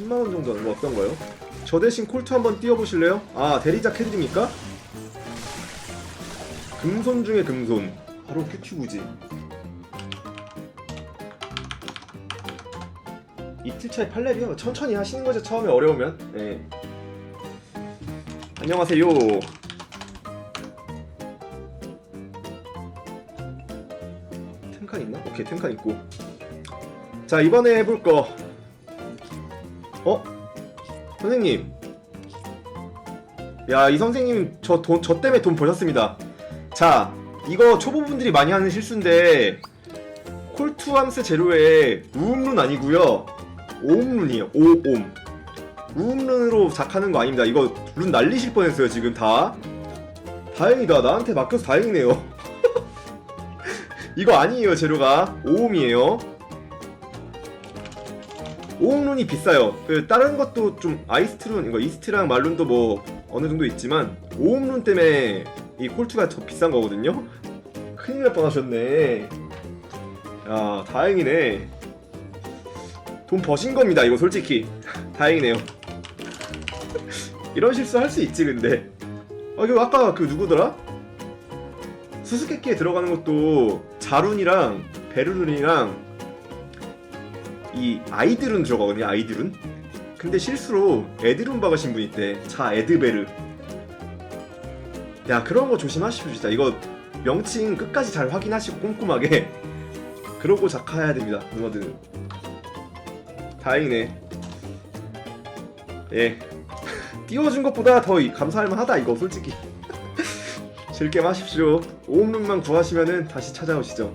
10만원 정도 하는 거 어떤가요? 저 대신 콜트 한번 띄워보실래요? 아 대리작 해드립니까? 금손 중에 금손 바로 큐큐부지 이틀 차에 8렙이요 천천히 하시는 거죠 처음에 어려우면 네. 안녕하세요 템칸 있나? 오케이 템칸 있고 자 이번에 해볼 거 어? 선생님. 야 이 선생님 저 돈 저 때문에 돈 버셨습니다. 자 이거 초보분들이 많이 하는 실수인데 콜투함스 제로에 우음룬 아니고요. 오음룬이에요. 오옴. 우음룬으로 작하는 거 아닙니다. 이거 룬 날리실 뻔했어요 지금 다. 다행이다. 나한테 맡겨서 다행이네요. 이거 아니에요 재료가. 오음이에요 오음룬이 비싸요. 그 다른 것도 좀 아이스트룬 이거 이스트랑 말룬도 뭐 어느 정도 있지만 오음룬 때문에 이 콜투가 더 비싼 거거든요. 큰일 날 뻔하셨네. 야 다행이네. 돈 버신 겁니다 이거 솔직히. 다행이네요. 이런 실수 할 수 있지 근데. 아 이거 아까 그 누구더라? 수수께끼에 들어가는 것도 자룬이랑 베르룬이랑 이 아이들은 들어가거든요 아이들은. 근데 실수로 에드룬 박으신 분 있대. 자 에드베르. 야 그런 거 조심하십시오 진짜. 이거 명칭 끝까지 잘 확인하시고 꼼꼼하게 그러고 작화해야 됩니다 누나들은. 다행이네. 예. 띄워준 것보다 더 이- 감사할 만하다 이거 솔직히. 즐게 마십시오. 오음룸만 구하시면은 다시 찾아오시죠